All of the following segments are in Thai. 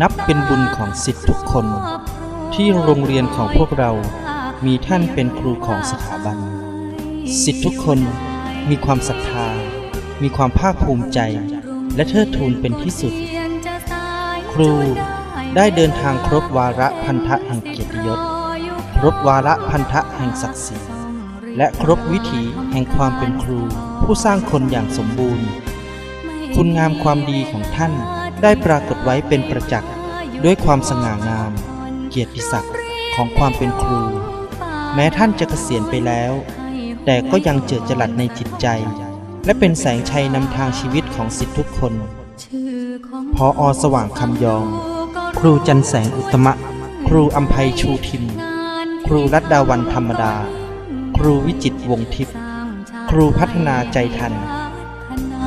นับเป็นบุญของสิทธิ์ทุกคน ที่โรงเรียนของพวกเรา มีท่านเป็นครูของสถาบัน สิทธิ์ทุกคนมีความศรัทธา มีความภาคภูมิใจ และเทิดทูนเป็นที่สุด ครูได้เดินทางครบวาระพันธะแห่งเกียรติยศ ครบวาระพันธะแห่งศักดิ์ศรี และครบวิถีแห่งความเป็นครู ผู้สร้างคนอย่างสมบูรณ์ คุณงามความดีของท่านได้ปรากฏไว้เป็นประจักษ์ด้วยความสง่างาม เกียรติศักดิ์ของความเป็นครู แม้ท่านจะเกษียณไปแล้ว แต่ก็ยังเจิดจรัสในจิตใจ และเป็นแสงชัยนำทางชีวิตของสิทธิทุกคนพออสว่างคำยอง ครูจันแสงอุตมะ ครูอัมภัยชูทิม ครูรัตดาวันธรรมดา ครูวิจิตวงทิพย์ครูพัฒนาใจทันฐ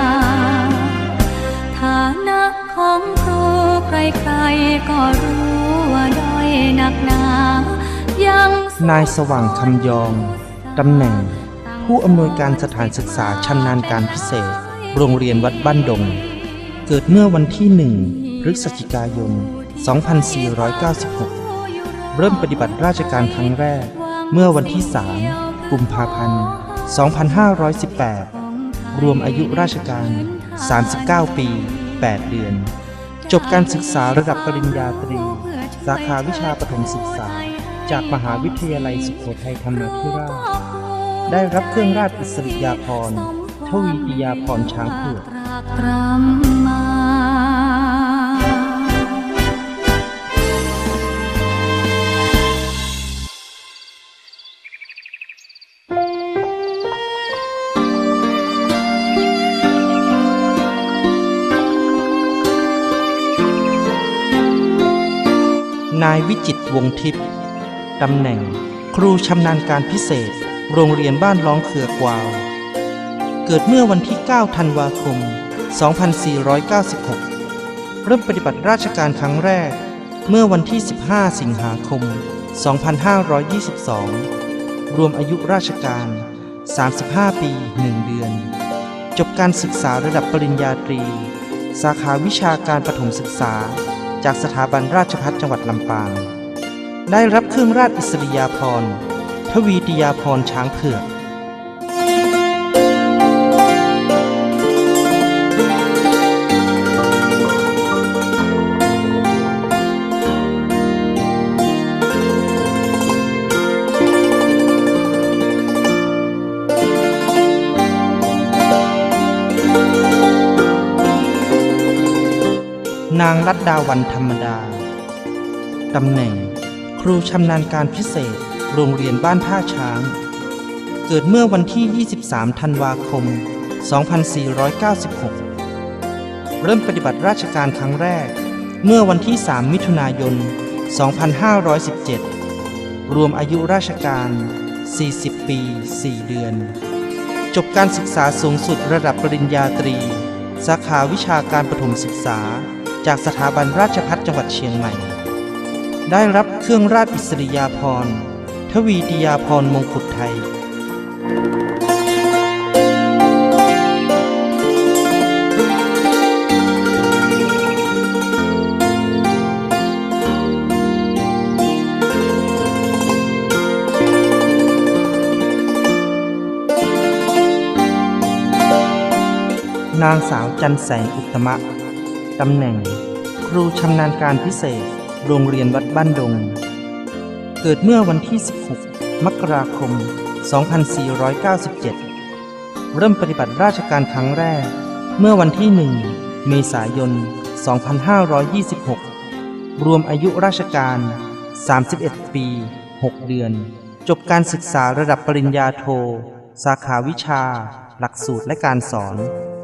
า ของครูใครๆก็รู้ว่าด้อยหนักหนายังนายสว่างคำยองตำแหน่ง ผู้อำนวยการสถานศึกษาชำนาญการพิเศษ โรงเรียนวัดบ้านดง เกิดเมื่อวันที่หนึ่งพฤศจิกายน 2496 เริ่มปฏิบัติราชการครั้งแรก เมื่อวันที่ 3 กุมภาพันธ์ 2518 รวมอายุราชการ 39 ปี 8 เดือน จบการศึกษาระดับปริญญาตรี สาขาวิชาประถมศึกษา จากมหาวิทยาลัยสุโขทัยธรรมาธิราช ได้รับเครื่องราชอิสริยาภรณ์ทวีปิยาภรณ์ช้างเผือก นายวิจิตวงทิพย์ตำแหน่ง ครูชำนาญการพิเศษ โรงเรียนบ้านร้องเขือกวาว เกิดเมื่อวันที่ 9 ธันวาคม 2496 เริ่มปฏิบัติราชการครั้งแรก เมื่อวันที่ 15 สิงหาคม 2522 รวมอายุราชการ 35 ปี 1 เดือน จบการศึกษาระดับปริญญาตรี สาขาวิชาการประถมศึกษา จากสถาบันราชภัฏจังหวัดลำปาง ได้รับเครื่องราชอิสริยาภรณ์ทวีติยาภรณ์ช้างเผือก นางรัตดาวันธรรมดา ตำแหน่ง ครูชำนาญการพิเศษ โรงเรียนบ้านท่าช้าง เกิดเมื่อวันที่ 23 ธันวาคม 2496 เริ่มปฏิบัติราชการครั้งแรก เมื่อวันที่ 3 มิถุนายน 2517 รวมอายุราชการ 40 ปี 4 เดือน จบการศึกษาสูงสุดระดับปริญญาตรี สาขาวิชาการประถมศึกษา จากสถาบันราชภัฏจังหวัดเชียงใหม่ ได้รับเครื่องราชอิสริยาภรณ์ทวีติยาภรณ์มงกุฎไทย นางสาวจันแสงอุตมะ ตำแหน่ง ครูชำนาญการพิเศษ โรงเรียนวัดบ้านดง เกิดเมื่อวันที่ 16 มกราคม 2497 เริ่มปฏิบัติราชการครั้งแรก เมื่อวันที่ 1 เมษายน 2526 รวมอายุราชการ 31 ปี 6 เดือน จบการศึกษาระดับปริญญาโท สาขาวิชา หลักสูตรและการสอน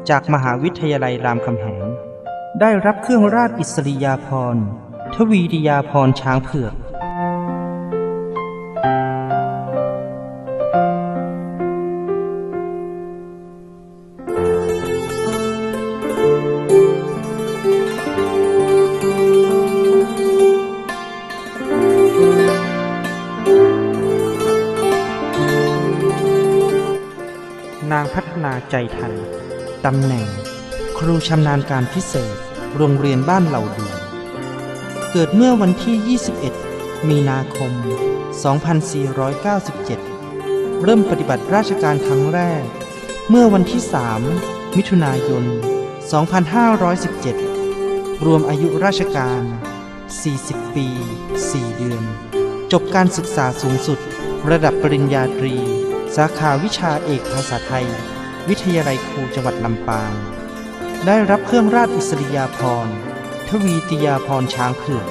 จากมหาวิทยาลัยรามคำแหง ได้รับเครื่องราชอิสริยาภรณ์ ทวีดิยาภรณ์ช้างเผือก นางพัฒนาใจทัน ตำแหน่ง ครูชำนาญการพิเศษ โรงเรียนบ้านเหล่าดือนเกิดเมื่อวันที่ 21 มีนาคม 2497 เริ่มปฏิบัติราชการครั้งแรก เมื่อวันที่ 3 มิถุนายน 2517 รวมอายุราชการ 40 ปี 4 เดือน จบการศึกษาสูงสุด ระดับปริญญาตรี สาขาวิชาเอกภาษาไทย วิทยาลัยครูจังหวัดลำปาง ได้รับเครื่องราชอิสริยาภรณ์ ทวีติยาภรณ์ช้างเผือก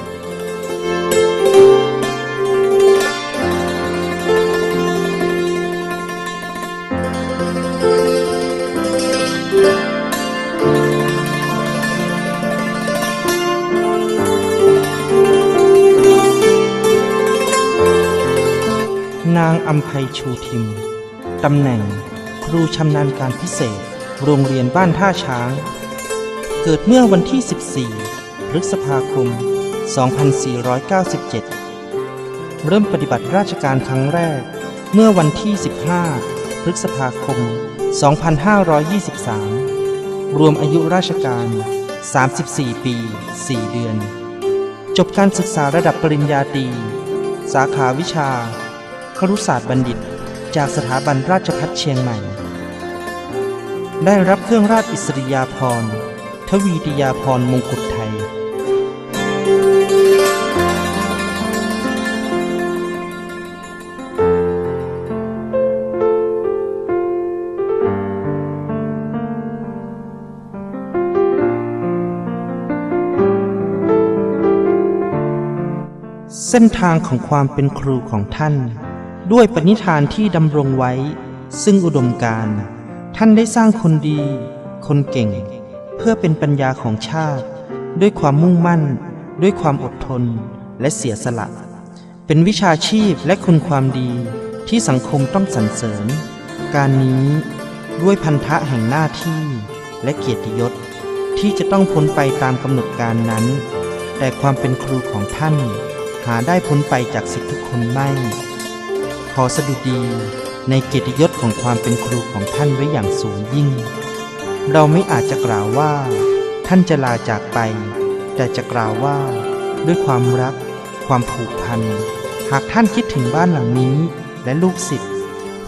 นางอัมภัยชูทิม ตำแหน่ง ครูชำนาญการพิเศษ โรงเรียนบ้านท่าช้าง เกิดเมื่อวันที่ 14 พฤษภาคม 2497 เริ่มปฏิบัติราชการครั้งแรก เมื่อวันที่ 15 พฤษภาคม 2523 รวมอายุราชการ 34 ปี 4 เดือน จบการศึกษาระดับปริญญาตรี สาขาวิชา ครุศาสตร์บัณฑิต จากสถาบันราชภัฏเชียงใหม่ ได้รับเครื่องราชอิสริยาภรณ์ ทวีติยาภรมงกุฎไทย เส้นทางของความเป็นครูของท่าน ด้วยปณิธานที่ดำรงไว้ ซึ่งอุดมการ ท่านได้สร้างคนดี คนเก่ง เพื่อเป็นปัญญาของชาติ ด้วยความมุ่งมั่น ด้วยความอดทนและเสียสละ เป็นวิชาชีพและคุณความดีที่สังคมต้องสรรเสริญ การนี้ด้วยพันธะแห่งหน้าที่และเกียรติยศที่จะต้องพ้นไปตามกำหนดการนั้น แต่ความเป็นครูของท่าน หาได้พ้นไปจากสิทธิทุกคนไม่ ขอสดุดีในเกียรติยศของความเป็นครูของท่านไว้อย่างสูงยิ่ง เราไม่อาจจะกล่าวว่า ท่านจะลาจากไป แต่จะกล่าวว่า ด้วยความรัก ความผูกพัน หากท่านคิดถึงบ้านหลังนี้ และลูกศิษย์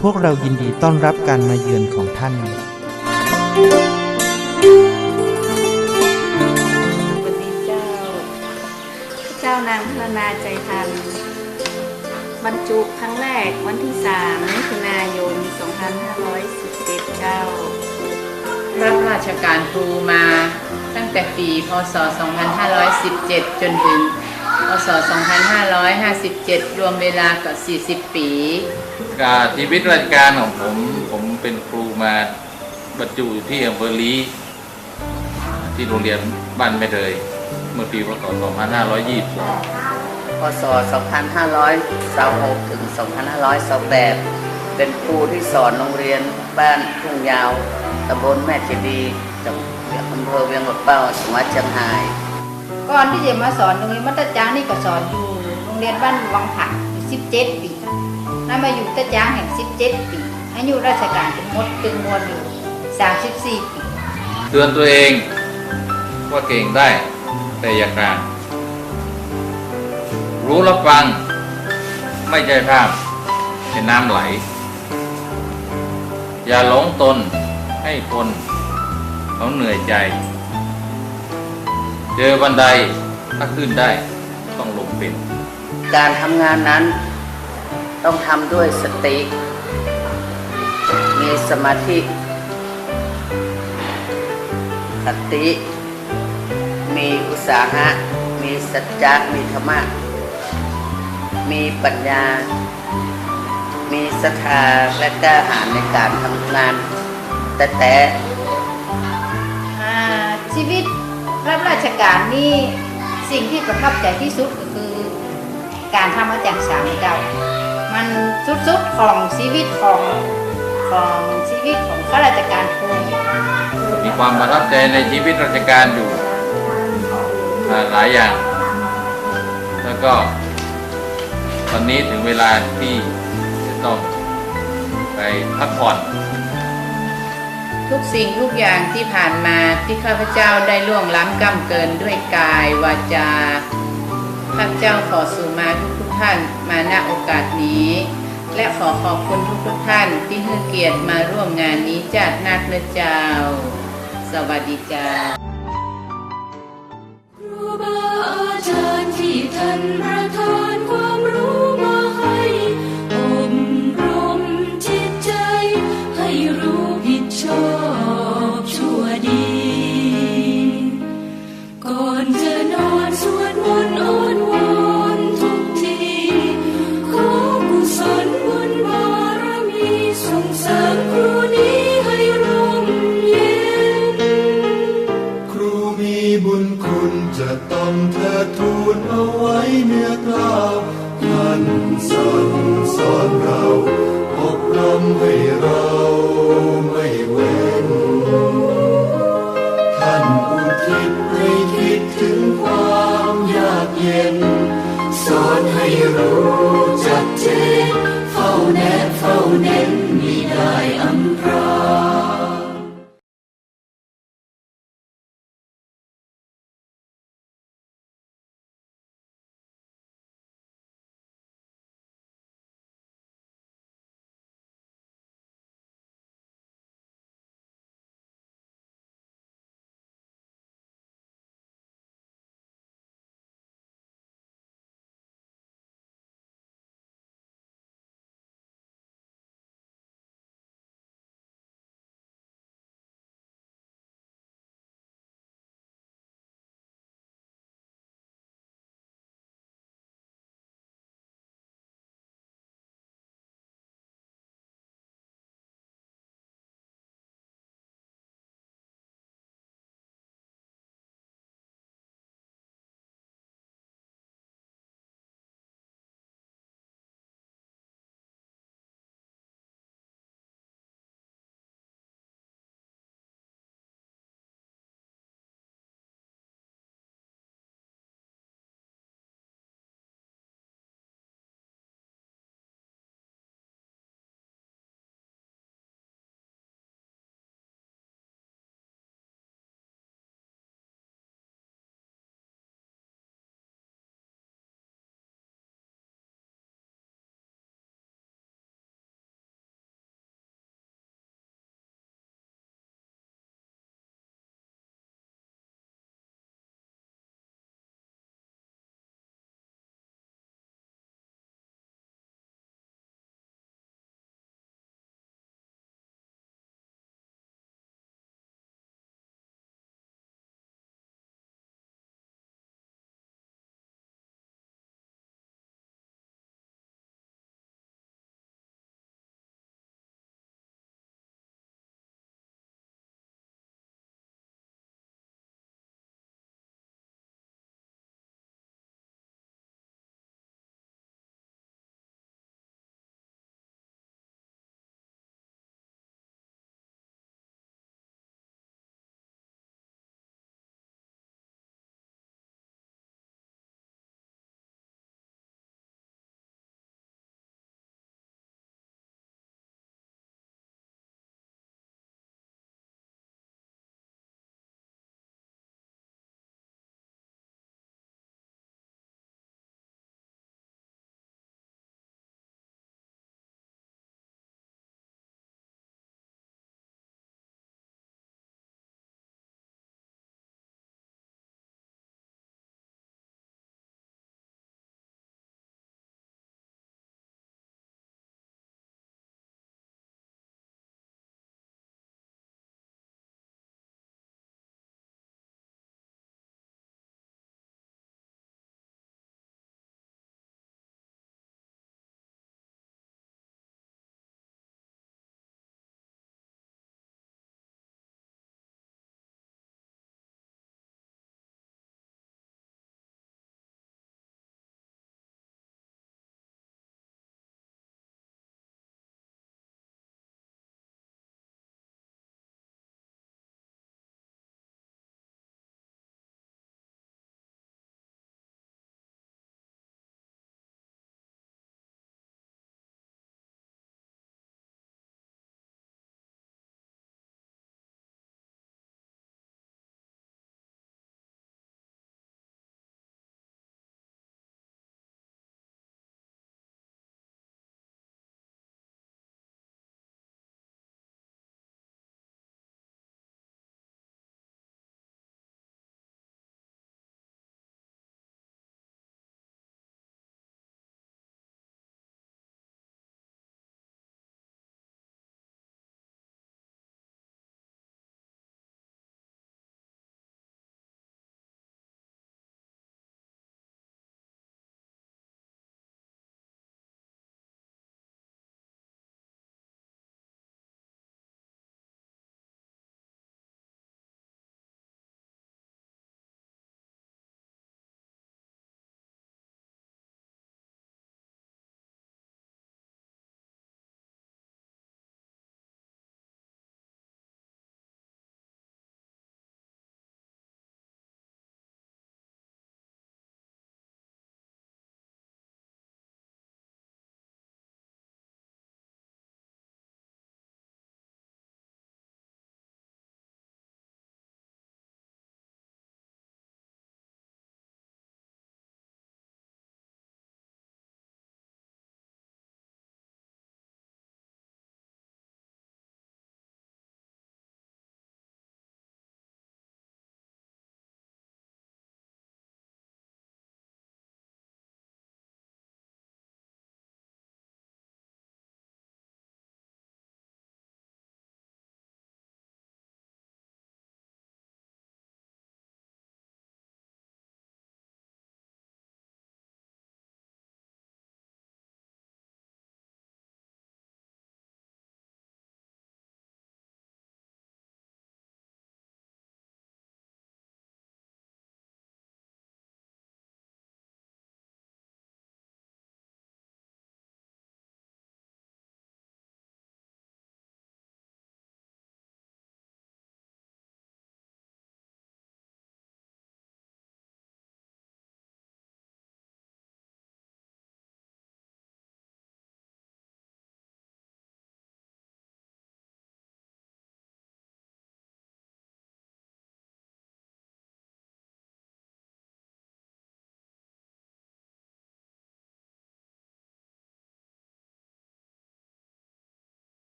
พวกเรายินดีต้อนรับการมาเยือนของท่าน สวัสดีเจ้าพระเจ้านางพัฒนาใจทัน บรรจุครั้งแรกวันที่ 3 มิถุนายน 2517เจ้า รับราชการครูมาตั้งแต่ปีพศ 2517 จนถึงพศ 2557 รวมเวลาก็40 ปีการชีวิตราชการของผม ผมเป็นครูมาบรรจุอยู่ที่อำเภอลีที่โรงเรียนบ้านแม่เดยเมื่อปีพศ 2522พศ 2526 ถึง 2528 เป็นครูที่สอนโรงเรียนบ้านทุ่งยาว ตำบลแม่เจดีย์จังหวัดอำเภอเวียงหลดเป้าจังหวัดเชียงรายก่อนที่จะมาสอนโรงเรียนมัตตจ้างนี่ก็สอนอยู่โรงเรียนบ้านวังผักอยู่17 ปีแล้วมาอยู่ตะจ้างแห่ง 17 ปีอายุราชการเป็นหมดเป็นมวลอยู่ 34 ปีเตือนตัวเองว่าเก่งได้แต่อย่ากลางรู้รับฟัง ไม่ใช่ภาพเป็นน้ำไหล อย่าหลงตน ให้คนเขาเหนื่อยใจ เจอบันไดถ้าขึ้นได้ต้องลงเป็น การทำงานนั้นต้องทำด้วยสติ มีสมาธิสติ มีอุตสาหะ มีสัจจะ มีธรรมะ มีปัญญา มีศรัทธาและกล้าหาญในการทำงาน แต่แต่ชีวิตรับราชการนี่สิ่งที่ประทับใจที่สุดก็คือ การทำอาจารย์สามเจ้ามันสุดๆของชีวิตของของชีวิตของข้าราชการครูมีความประทับใจในชีวิตราชการอยู่หลายอย่าง แล้วก็ตอนนี้ถึงเวลาที่จะต้องไปพักผ่อน ทุกสิ่งทุกอย่างที่ผ่านมาที่ข้าพเจ้าได้ล่วงล้ำก้ำเกินด้วยกายวาจา ข้าพเจ้าขอสู่มาทุกทุกท่านมาณโอกาสนี้ และขอขอบคุณทุกทุกท่านที่ให้เกียรติมาร่วมงานนี้จัดนักนะเจ้า สวัสดีจ้าครูบาอาจารย์ที่ท่านปร